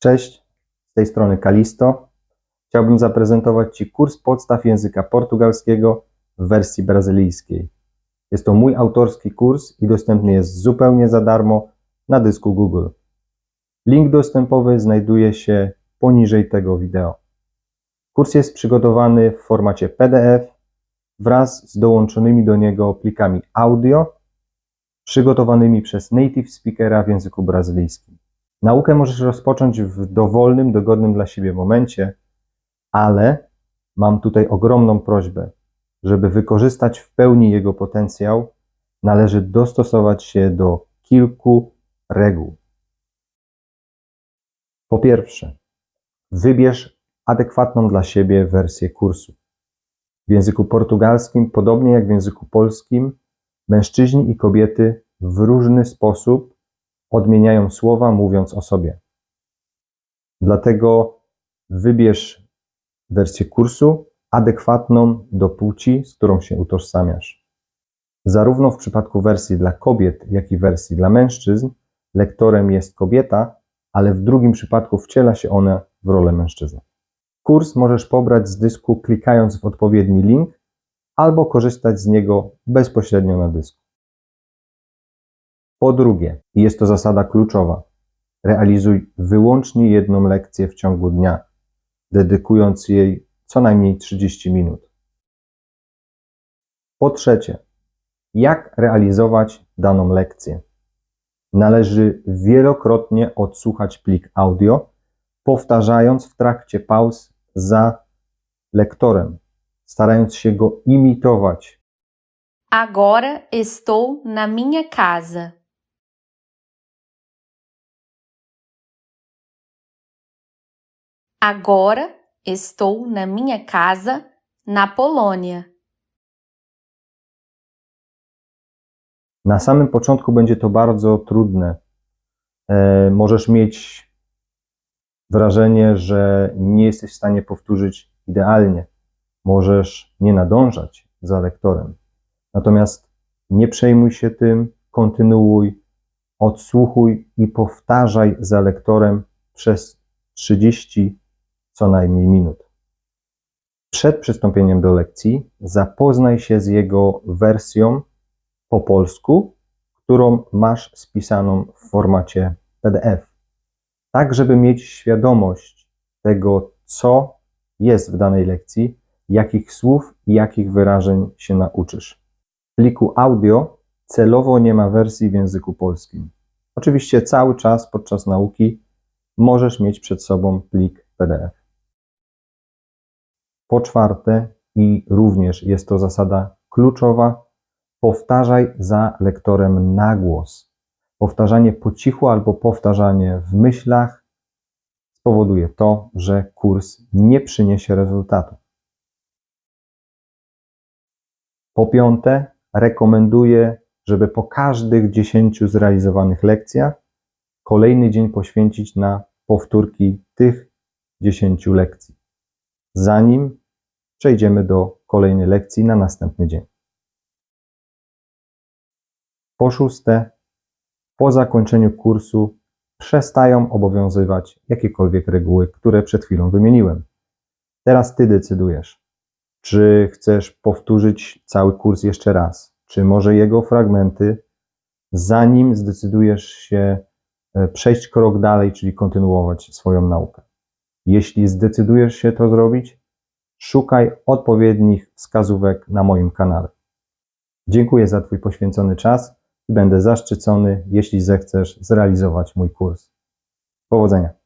Cześć, z tej strony Kalisto. Chciałbym zaprezentować Ci kurs podstaw języka portugalskiego w wersji brazylijskiej. Jest to mój autorski kurs i dostępny jest zupełnie za darmo na dysku Google. Link dostępowy znajduje się poniżej tego wideo. Kurs jest przygotowany w formacie PDF wraz z dołączonymi do niego plikami audio przygotowanymi przez native speakera w języku brazylijskim. Naukę możesz rozpocząć w dowolnym, dogodnym dla siebie momencie, ale mam tutaj ogromną prośbę, żeby wykorzystać w pełni jego potencjał, należy dostosować się do kilku reguł. Po pierwsze, wybierz adekwatną dla siebie wersję kursu. W języku portugalskim, podobnie jak w języku polskim, mężczyźni i kobiety w różny sposób odmieniają słowa, mówiąc o sobie. Dlatego wybierz wersję kursu adekwatną do płci, z którą się utożsamiasz. Zarówno w przypadku wersji dla kobiet, jak i wersji dla mężczyzn, lektorem jest kobieta, ale w drugim przypadku wciela się ona w rolę mężczyzny. Kurs możesz pobrać z dysku klikając w odpowiedni link albo korzystać z niego bezpośrednio na dysku. Po drugie, i jest to zasada kluczowa, realizuj wyłącznie jedną lekcję w ciągu dnia, dedykując jej co najmniej 30 minut. Po trzecie, jak realizować daną lekcję? Należy wielokrotnie odsłuchać plik audio, powtarzając w trakcie pauz za lektorem, starając się go imitować. Agora estou na minha casa. Agora estou na minha casa na Polônia. Na samym początku będzie to bardzo trudne. E, możesz mieć wrażenie, że nie jesteś w stanie powtórzyć idealnie. Możesz nie nadążać za lektorem. Natomiast nie przejmuj się tym, kontynuuj, odsłuchuj i powtarzaj za lektorem przez 30 co najmniej minut. Przed przystąpieniem do lekcji zapoznaj się z jego wersją po polsku, którą masz spisaną w formacie PDF, tak żeby mieć świadomość tego, co jest w danej lekcji, jakich słów i jakich wyrażeń się nauczysz. W pliku audio celowo nie ma wersji w języku polskim. Oczywiście cały czas podczas nauki możesz mieć przed sobą plik PDF. Po czwarte, i również jest to zasada kluczowa, powtarzaj za lektorem na głos. Powtarzanie po cichu albo powtarzanie w myślach spowoduje to, że kurs nie przyniesie rezultatu. Po piąte, rekomenduję, żeby po każdych 10 zrealizowanych lekcjach kolejny dzień poświęcić na powtórki tych 10 lekcji, zanim przejdziemy do kolejnej lekcji na następny dzień. Po szóste, po zakończeniu kursu przestają obowiązywać jakiekolwiek reguły, które przed chwilą wymieniłem. Teraz ty decydujesz, czy chcesz powtórzyć cały kurs jeszcze raz, czy może jego fragmenty, zanim zdecydujesz się e, przejść krok dalej, czyli kontynuować swoją naukę. Jeśli zdecydujesz się to zrobić, szukaj odpowiednich wskazówek na moim kanale. Dziękuję za Twój poświęcony czas i będę zaszczycony, jeśli zechcesz zrealizować mój kurs. Powodzenia!